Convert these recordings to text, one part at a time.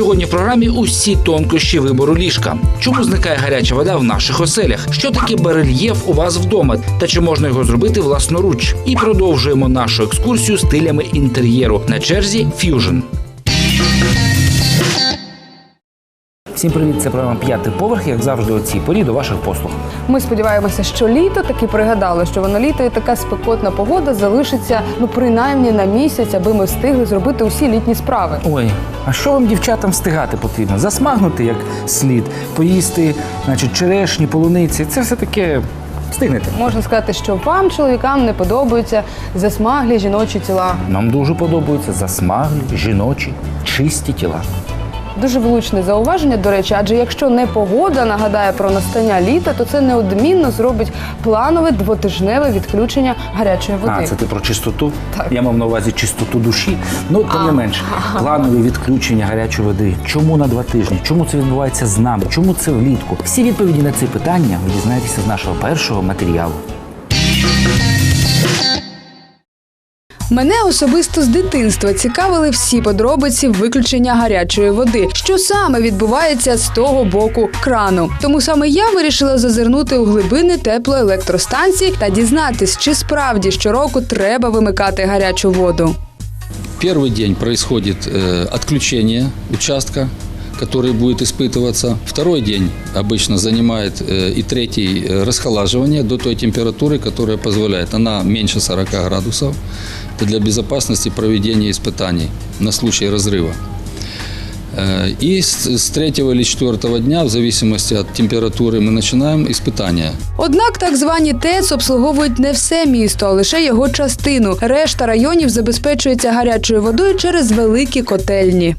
Сьогодні в програмі усі тонкощі вибору ліжка. Чому зникає гаряча вода в наших оселях? Що таке барельєф у вас вдома? Та чи можна його зробити власноруч? І продовжуємо нашу екскурсію стилями інтер'єру на черзі Ф'южн. Всім привіт! Це програма п'ятий поверх. Як завжди, у цій порі до ваших послуг. Ми сподіваємося, що літо таки пригадали, що воно літо і така спекотна погода залишиться ну принаймні на місяць, аби ми встигли зробити усі літні справи. Ой, а що вам, дівчатам, встигати потрібно? Засмагнути як слід, поїсти, значить, черешні, полуниці. Це все таке встигнете. Можна сказати, що вам, чоловікам, не подобаються засмаглі жіночі тіла. Нам дуже подобаються засмаглі, жіночі, чисті тіла. Дуже влучне зауваження, до речі, адже якщо не погода нагадає про настання літа, то це неодмінно зробить планове двотижневе відключення гарячої води. А, це ти про чистоту? Так. Я мав на увазі чистоту душі. Ну, тим не менше, планові відключення гарячої води. Чому на два тижні? Чому це відбувається з нами? Чому це влітку? Всі відповіді на ці питання ви дізнаєтеся з нашого першого матеріалу. Мене особисто з дитинства цікавили всі подробиці виключення гарячої води, що саме відбувається з того боку крану. Тому саме я вирішила зазирнути у глибини теплоелектростанції та дізнатись, чи справді щороку треба вимикати гарячу воду. Первый день происходит э, отключение участка, который будет испытываться. Второй день обычно занимает э, и третий э, расхолаживание до той температуры, которая позволяет. Она меньше 40 градусов. Это для безопасности проведения испытаний на случай разрыва. Э, И с, с третьего или четвертого дня, в зависимости от температуры, мы начинаем испытания. Однак так звані ТЕЦ обслуговують не все місто, а лише його частину. Решта районів забезпечується гарячою водою через великі котельні.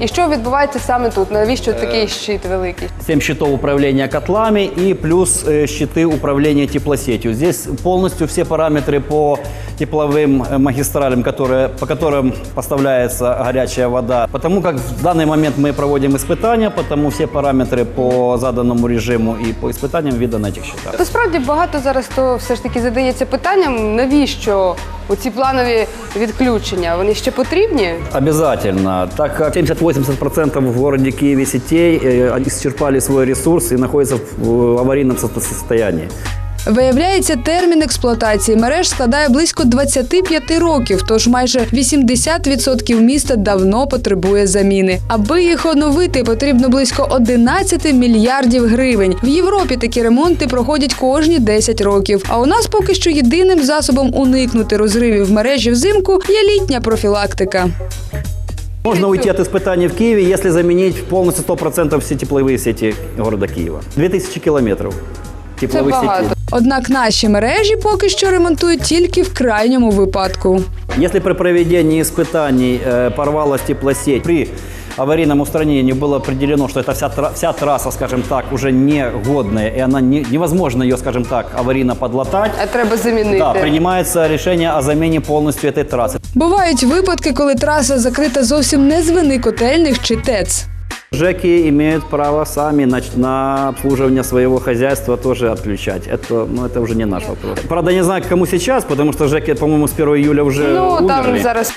І що відбувається саме тут? Навіщо такий щит великий? 7 щитов управления котлами и плюс э, щиты управления теплосетью. Здесь полностью все параметры по тепловым э, магистралям, которые, по которым поставляется горячая вода. Потому как в данный момент мы проводим испытания, потому все параметры по заданному режиму и по испытаниям видно на этих счетах. То справді багато зараз то все ж таки задається питанням, навіщо оці планові відключення? Вони ще потрібні? Обязательно, так как 70-80% в городе Киеве сетей э, исчерпали свой ресурс и находятся в э, аварийном со- состоянии. Виявляється, термін експлуатації мереж складає близько 25 років, тож майже 80% міста давно потребує заміни. Аби їх оновити, потрібно близько 11 мільярдів гривень. В Європі такі ремонти проходять кожні 10 років. А у нас поки що єдиним засобом уникнути розривів мережі взимку є літня профілактика. Можно уйти от испытаний в Киеве, если заменить полностью 100% все тепловые сети города Киева. 2000 километров Це тепловых багато. сетей. Однак наші мережі поки що ремонтують тільки в крайньому випадку. Если при проведении испытаний э, порвалась теплосеть, при аварийном устранении было определено, что эта вся, тра- вся трасса, скажем так, уже негодная, и она не- невозможно ее, скажем так, аварийно подлатать, А треба замінити. да, принимается решение о замене полностью этой трассы. Бувають випадки, коли траса закрита зовсім не з вини котельних чи ТЕЦ. ЖЭКи имеют право сами на, на обслуживание своего хозяйства тоже отключать. Это, ну, это уже не наш вопрос. Правда, не знаю, к кому сейчас, потому что ЖЭКи, по-моему, с 1 июля уже Ну там умерли. зараз.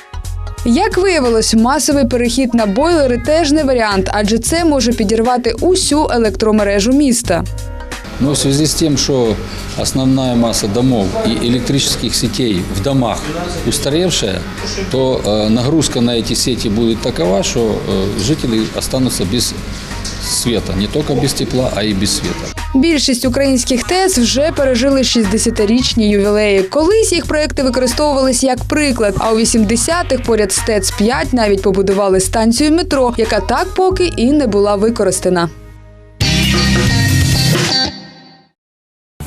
Як виявилось, масовий перехід на бойлери теж не варіант, адже це може підірвати усю електромережу міста. Но в связи с тем, что основная масса домов и электрических сетей в домах устаревшая, то э, нагрузка на эти сети будет такова, что э, жители останутся без света. Не только без тепла, а и без света. Більшість українських ТЕЦ вже пережили 60-річні ювілеї. Колись їх проекти використовувались як приклад. А у 80-х поряд з ТЕЦ 5 навіть побудували станцію метро, яка так поки і не була використана.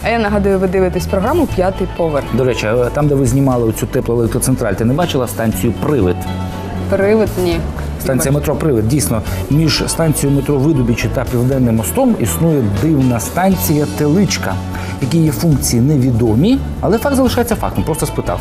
А я нагадую, ви дивитесь програму П'ятий поверх. До речі, там, де ви знімали цю теплоелектроцентраль, ти не бачила станцію Привид? Привид ні. Станція метро Привид. Дійсно, між станцією метро Видубічі та Південним мостом існує дивна станція Теличка, які є функції невідомі, але факт залишається фактом. Просто спитав.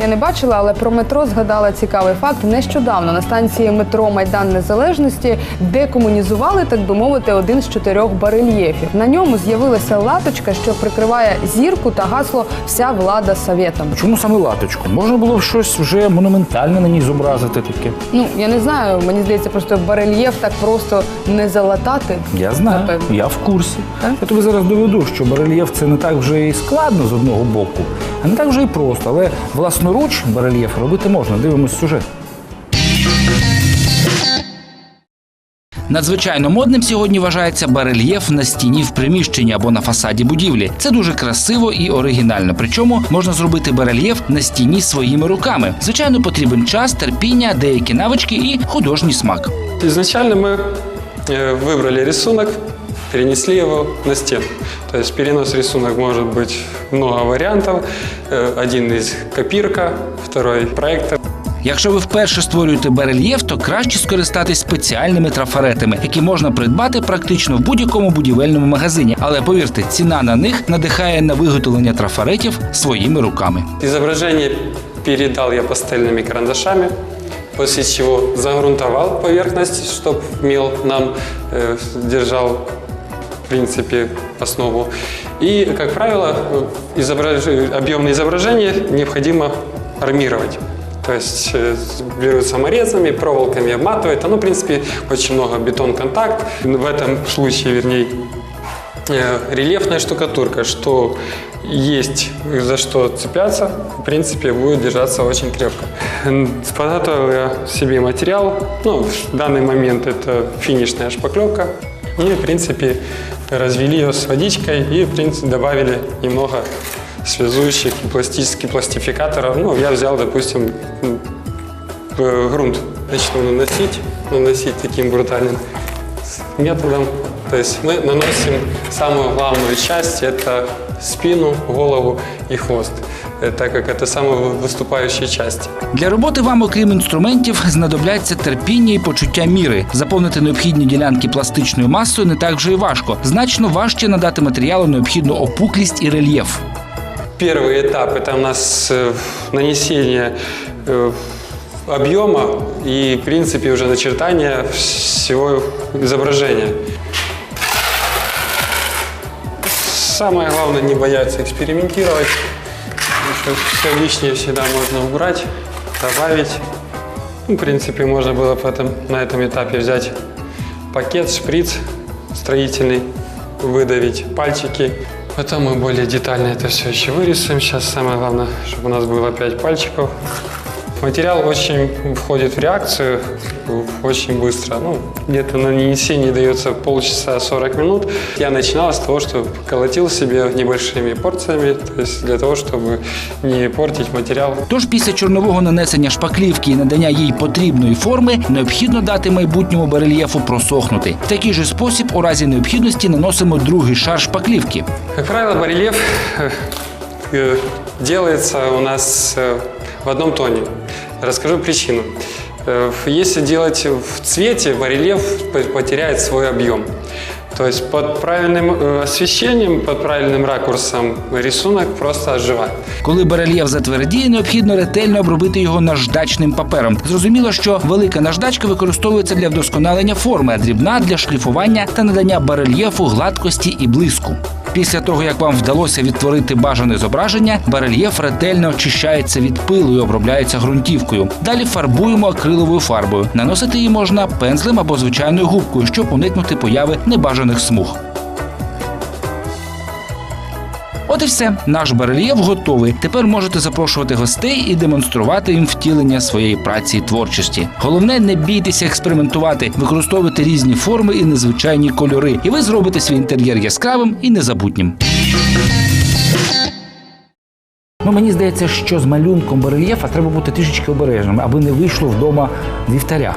Я не бачила, але про метро згадала цікавий факт. Нещодавно на станції метро Майдан Незалежності декомунізували, так би мовити, один з чотирьох барельєфів. На ньому з'явилася латочка, що прикриває зірку та гасло Вся влада совєтам. Чому саме латочку? Можна було б щось вже монументальне на ній зобразити таке. Ну я не знаю. Мені здається, просто барельєф так просто не залатати. Я знаю, Напевно. я в курсі. Так? Я тобі зараз доведу, що барельєф це не так вже і складно з одного боку, а не так вже і просто. Але власноруч барельєф робити можна. Дивимось сюжет. Надзвичайно модним сьогодні вважається барельєф на стіні в приміщенні або на фасаді будівлі. Це дуже красиво і оригінально. Причому можна зробити барельєф на стіні своїми руками. Звичайно, потрібен час, терпіння, деякі навички і художній смак. Изначально мы э, выбрали рисунок, перенесли его на стену. То есть перенос рисунок может быть много вариантов. Э, Один из копирка, второй проектор. Якщо ви вперше створюєте барельєф, то краще скористатись спеціальними трафаретами, які можна придбати практично в будь-якому будівельному магазині. Але повірте, ціна на них надихає на виготовлення трафаретів своїми руками. Изображение передал я пастельными карандашами, после чего загрунтовал поверхность, чтобы мел нам э, держал в Принципе основу. И, как правило, изображ... объемное изображение необходимо армировать. То есть э, берут саморезами, проволоками обматывают. Оно, в принципе, очень много бетон-контакт. В этом случае, вернее, э, рельефная штукатурка, что есть за что цепляться, в принципе, будет держаться очень крепко. Подготовил я себе материал. Ну, в данный момент это финишная шпаклевка. И, в принципе, развели ее с водичкой и, в принципе, добавили немного связующих и пластических пластификаторов. Ну, я взял, допустим, э, грунт. Начну наносить, наносить таким брутальным методом. То есть мы наносим самую главную часть, это спину, голову и хвост, так как это самые выступающие части. Для роботи вам, окрім інструментів, знадобляться терпіння і почуття міри. Заповнити необхідні ділянки пластичною масою не так вже і важко. Значно важче надати матеріалу необхідну опуклість і рельєф. Первый этап – это у нас э, нанесение э, объема и, в принципе, уже начертание всего изображения. Самое главное – не бояться экспериментировать. Все лишнее всегда можно убрать, добавить. Ну, в принципе, можно было потом на этом этапе взять пакет, шприц строительный, выдавить пальчики. Потом мы более детально это все еще вырисуем. Сейчас самое главное, чтобы у нас было 5 пальчиков. Материал очень входит в реакцию очень быстро. Ну, где-то на нанесение дается полчаса 40 минут. Я начинал с того, что колотил себе небольшими порциями, то есть для того, чтобы не портить материал. Тож після чорнового нанесення шпаклівки і надання їй потрібної форми необхідно дати майбутньому барельєфу просохнути. В такий же спосіб, у разі необхідності, наносимо другий шар шпаклівки. Как правило, барельеф э, э, делается у нас э, в одном тоне. Расскажу причину. Э, Если делать в цвете, барельеф потеряет свой объем. То есть под правильным э, освещением, под правильным ракурсом рисунок просто оживает. Коли барельєф затвердіє, необхідно ретельно обробити його наждачним папером. Зрозуміло, що велика наждачка використовується для вдосконалення форми, а дрібна для шліфування та надання барельєфу гладкості і блиску. Після того, як вам вдалося відтворити бажане зображення, барельєф ретельно очищається від пилу і обробляється ґрунтівкою. Далі фарбуємо акриловою фарбою. Наносити її можна пензлем або звичайною губкою, щоб уникнути появи небажаних смуг. От і все. Наш барельєф готовий. Тепер можете запрошувати гостей і демонструвати їм втілення своєї праці і творчості. Головне, не бійтеся експериментувати, використовуйте різні форми і незвичайні кольори, і ви зробите свій інтер'єр яскравим і незабутнім. Ну, мені здається, що з малюнком барельєфа треба бути трішечки обережним, аби не вийшло вдома вівтаря.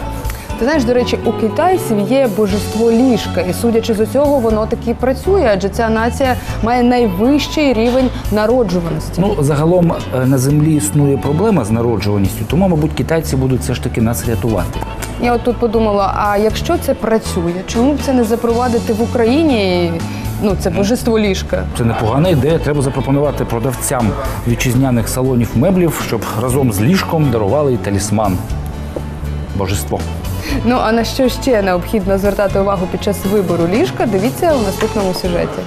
Ти знаєш, до речі, у китайців є божество ліжка, і судячи з усього, воно таки працює, адже ця нація має найвищий рівень народжуваності. Ну, загалом е, на землі існує проблема з народжуваністю, тому, мабуть, китайці будуть все ж таки нас рятувати. Я от тут подумала: а якщо це працює, чому б це не запровадити в Україні? ну це божество ліжка. Це непогана ідея. Треба запропонувати продавцям вітчизняних салонів меблів, щоб разом з ліжком дарували і талісман. Божество. Ну а на що ще необхідно звертати увагу під час вибору ліжка? Дивіться у наступному сюжеті.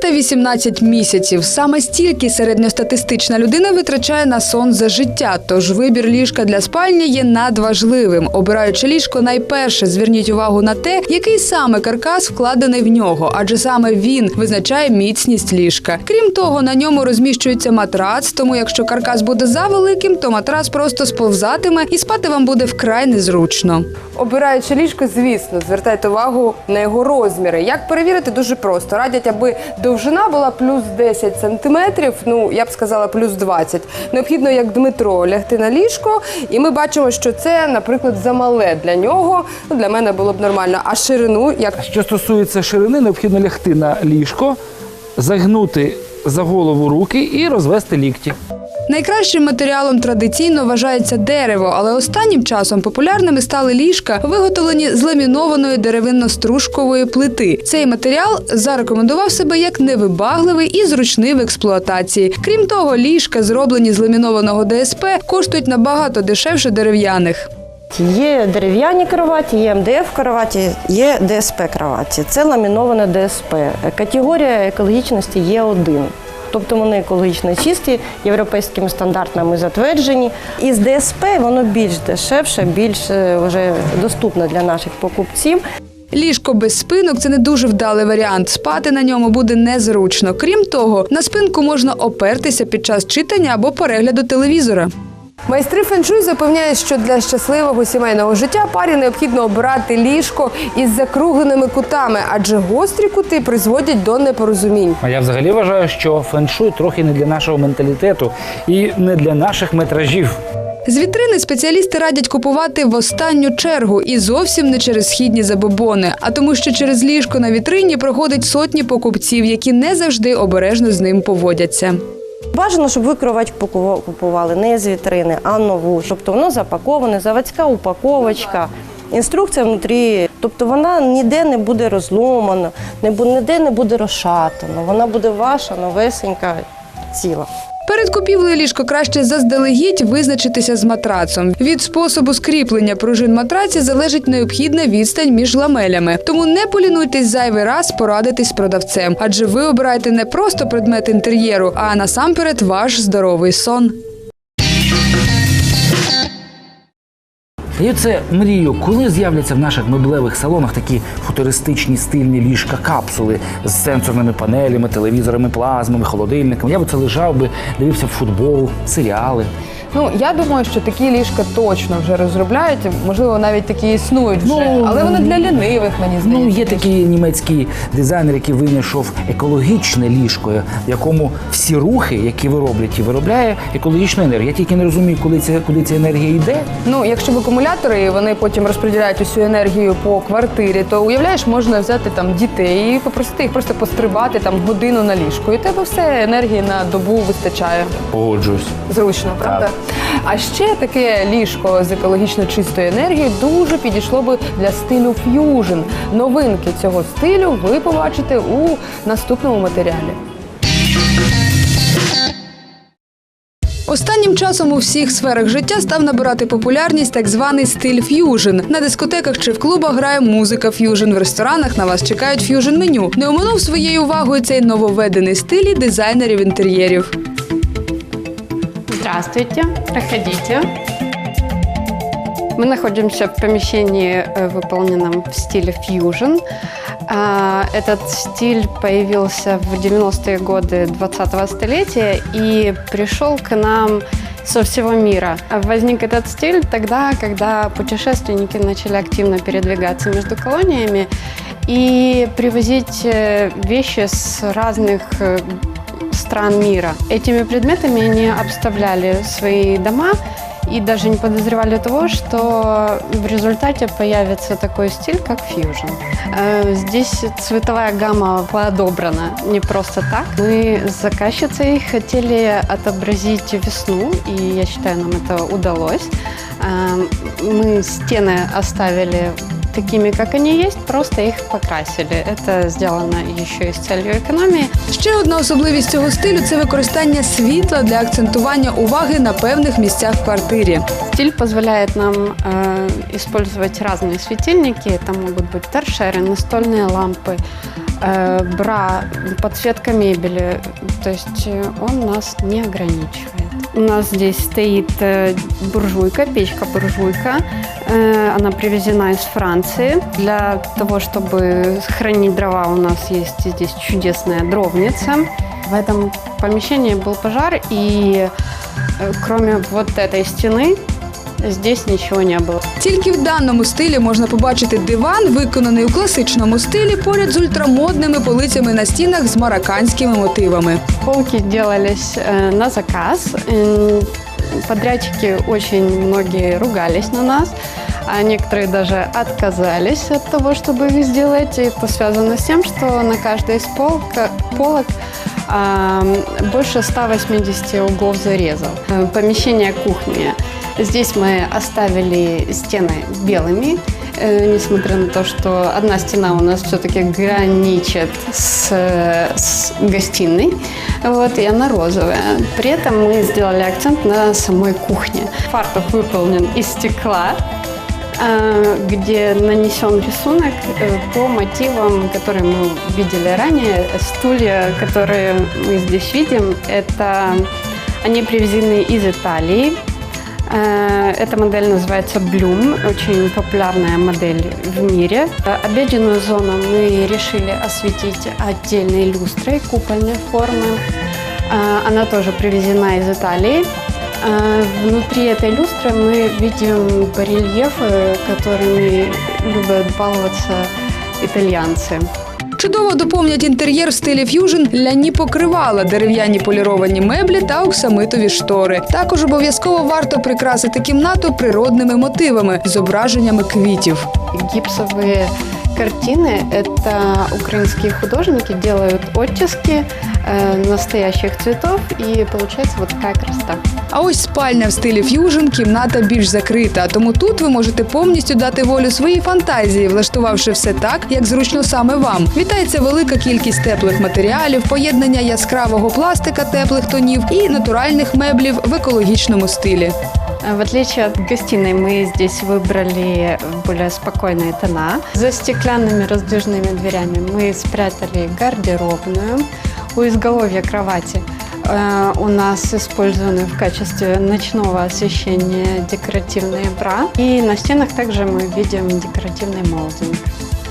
318 місяців. Саме стільки середньостатистична людина витрачає на сон за життя. Тож вибір ліжка для спальні є надважливим. Обираючи ліжко, найперше зверніть увагу на те, який саме каркас вкладений в нього, адже саме він визначає міцність ліжка. Крім того, на ньому розміщується матрац. Тому, якщо каркас буде завеликим, то матрац просто сповзатиме і спати вам буде вкрай незручно. Обираючи ліжко, звісно, звертайте увагу на його розміри. Як перевірити, дуже просто. Радять, аби довжина була плюс 10 сантиметрів, ну я б сказала плюс 20. Необхідно, як Дмитро, лягти на ліжко, і ми бачимо, що це, наприклад, замале для нього. Ну, для мене було б нормально. А ширину, як Що стосується ширини, необхідно лягти на ліжко, загнути за голову руки і розвести лікті. Найкращим матеріалом традиційно вважається дерево, але останнім часом популярними стали ліжка, виготовлені з ламінованої деревинно-стружкової плити. Цей матеріал зарекомендував себе як невибагливий і зручний в експлуатації. Крім того, ліжка, зроблені з ламінованого ДСП, коштують набагато дешевше дерев'яних. Є дерев'яні кроваті, є МДФ кроваті, є ДСП кроваті. Це ламіноване ДСП. Категорія екологічності є один. Тобто вони екологічно чисті, європейськими стандартами затверджені. І з ДСП воно більш дешевше, більш е, вже доступне для наших покупців. Ліжко без спинок це не дуже вдалий варіант. Спати на ньому буде незручно. Крім того, на спинку можна опертися під час читання або перегляду телевізора. Майстри феншуй запевняють, що для щасливого сімейного життя парі необхідно обирати ліжко із закругленими кутами, адже гострі кути призводять до непорозумінь. А я взагалі вважаю, що феншуй трохи не для нашого менталітету і не для наших метражів. З вітрини спеціалісти радять купувати в останню чергу і зовсім не через східні забобони, а тому, що через ліжко на вітрині проходить сотні покупців, які не завжди обережно з ним поводяться. Бажано, щоб ви кровать купували не з вітрини, а нову. Тобто воно запаковане, заводська упаковочка. Інструкція внутрі, тобто вона ніде не буде розломана, ніде не буде розшатана. Вона буде ваша новесенька ціла. Перед купівлею ліжко краще заздалегідь визначитися з матрацом. Від способу скріплення пружин матраці залежить необхідна відстань між ламелями. Тому не полінуйтесь зайвий раз порадитись з продавцем, адже ви обираєте не просто предмет інтер'єру, а насамперед ваш здоровий сон. Я це мрію, коли з'являться в наших меблевих салонах такі футуристичні стильні ліжка капсули з сенсорними панелями, телевізорами, плазмами, холодильниками. Я б це лежав би, дивився футбол, серіали. Ну я думаю, що такі ліжка точно вже розробляють. Можливо, навіть такі існують вже, Ну, але вони для лінивих, мені Ну, є такий німецький дизайнер, який винайшов екологічне ліжко, в якому всі рухи, які ви роблять, і виробляє екологічну енергію. Я тільки не розумію, коли ця, куди ця енергія йде. Ну, якщо в акумулятори і вони потім розподіляють усю енергію по квартирі, то уявляєш, можна взяти там дітей і попросити їх просто пострибати там годину на ліжку. І тебе все енергії на добу вистачає. Погоджуюсь. Зручно, правда? А ще таке ліжко з екологічно чистою енергією дуже підійшло би для стилю ф'южн. Новинки цього стилю ви побачите у наступному матеріалі. Останнім часом у всіх сферах життя став набирати популярність так званий стиль ф'южн. На дискотеках чи в клубах грає музика ф'южн. В ресторанах на вас чекають ф'южн меню. Не оминув своєю увагою цей нововведений стиль і дизайнерів інтер'єрів. Здравствуйте, проходите. Мы находимся в помещении, э, выполненном в стиле фьюжн. А, Этот стиль появился в 90-е годы 20-го столетия и пришел к нам со всего мира. А Возник этот стиль тогда, когда путешественники начали активно передвигаться между колониями и привозить э, вещи с разных э, стран мира. Этими предметами они обставляли свои дома и даже не подозревали того, что в результате появится такой стиль, как фьюжн. Э, Здесь цветовая гамма подобрана не просто так. Мы с заказчицей хотели отобразить весну, и я считаю, нам это удалось. Э, Мы стены оставили такими, как они есть, просто их покрасили. Это сделано еще и с целью экономии. Ще одна особливість цього стилю це використання світла для акцентування уваги на певних місцях в квартирі. Стиль позволяет нам э, использовать разные светильники. Это могут быть торшеры, настольные лампы, э, бра, подсветка мебели. То есть э, он нас не ограничивает. У нас здесь стоит э, буржуйка, печка-буржуйка. Э, она привезена из Франции. Для того, чтобы хранить дрова, у нас есть здесь чудесная дровница. В этом помещении был пожар, и э, кроме вот этой стены здесь ничего не было. Тільки в даному стилі можна побачити диван, виконаний у класичному стилі, поряд з ультрамодними полицями на стінах з марокканськими мотивами. Полки делались э, на заказ. М, Подрядчики очень многие ругались на нас, а некоторые даже отказались от того, чтобы их сделать. И это связано с тем, что на каждой из полка- полок а, больше 180 углов зарезов. Э, Помещение кухни. Здесь мы оставили стены белыми, э, несмотря на то, что одна стена у нас все-таки граничит с, с гостиной, вот, и она розовая. При этом мы сделали акцент на самой кухне. Фартук выполнен из стекла, где нанесен рисунок э, по мотивам, которые мы видели ранее. Стулья, которые мы здесь видим, это они привезены из Италии. Э, Эта модель называется Bloom, очень популярная модель в мире. Э, Обеденную зону мы решили осветить отдельной люстрой купольной формы. Э, Она тоже привезена из Италии. Э, Внутри этой люстры мы видим барельефы, которыми любят баловаться итальянцы. Чудово доповнять інтер'єр в стилі ф'южн ляні покривала, дерев'яні поліровані меблі та оксамитові штори. Також обов'язково варто прикрасити кімнату природними мотивами, зображеннями квітів. Гипсовые картины – это украинские художники делают оттиски э, настоящих цветов, и получается вот такая красота. А ось спальня в стилі ф'южн кімната більш закрита. Тому тут ви можете повністю дати волю своїй фантазії, влаштувавши все так, як зручно саме вам. Вітається велика кількість теплих матеріалів, поєднання яскравого пластика теплих тонів і натуральних меблів в екологічному стилі. Э, В отличие от гостиной, мы здесь выбрали более спокойные тона. За стеклянными раздвижными дверями мы спрятали гардеробную. У изголовья кровати э, у нас использованы в качестве ночного освещения декоративные бра. И на стенах также мы видим декоративный молдинг.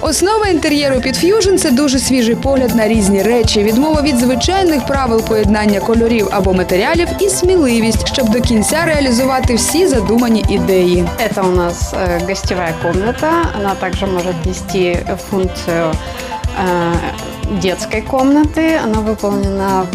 Основа інтер'єру під ф'южн це дуже свіжий погляд на різні речі, відмова від звичайних правил поєднання кольорів або матеріалів і сміливість, щоб до кінця реалізувати всі задумані ідеї. Это у нас э, гостевая комната. Она также может нести функцию э, детской комнаты. Она выполнена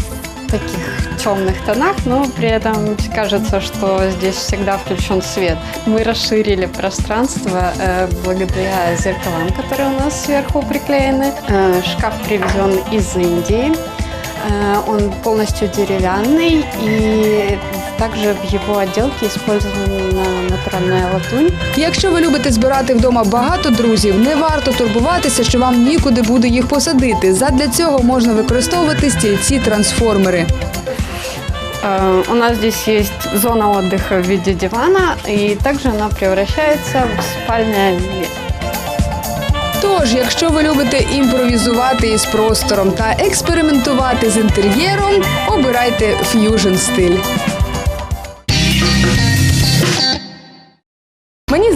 в таких темных тонах, но при этом кажется, что здесь всегда включен свет. Мы расширили пространство э, благодаря зеркалам, которые у нас сверху приклеены. Э, шкаф привезен из Индии. Э, Он полностью деревянный и также в его отделке использована натуральная латунь. Якщо ви любите збирати вдома багато друзів, не варто турбуватися, що вам нікуди буде їх посадити. Задля цього можна використовувати стільці-трансформери. Э, У нас здесь есть зона отдыха в виде дивана, и также она превращается в спальное место. Тож, якщо ви любите імпровізувати із простором та експериментувати з інтер'єром, обирайте ф'южн стиль.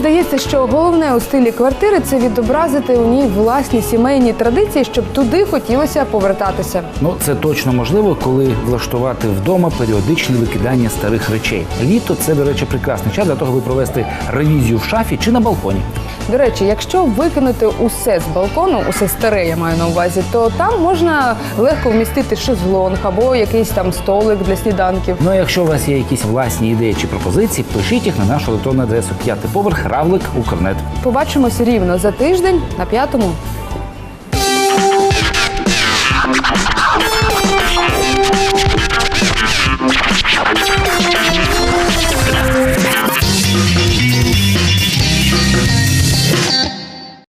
Здається, що головне у стилі квартири це відобразити у ній власні сімейні традиції, щоб туди хотілося повертатися. Ну це точно можливо, коли влаштувати вдома періодичне викидання старих речей. Літо це, до речі, прекрасний час для того, аби провести ревізію в шафі чи на балконі. До речі, якщо викинути усе з балкону, усе старе я маю на увазі, то там можна легко вмістити шезлонг або якийсь там столик для сніданків. Ну а якщо у вас є якісь власні ідеї чи пропозиції, пишіть їх на нашу електронну адресу п'ятий поверх Кравлик Укрнет. Побачимось рівно за тиждень на п'ятому.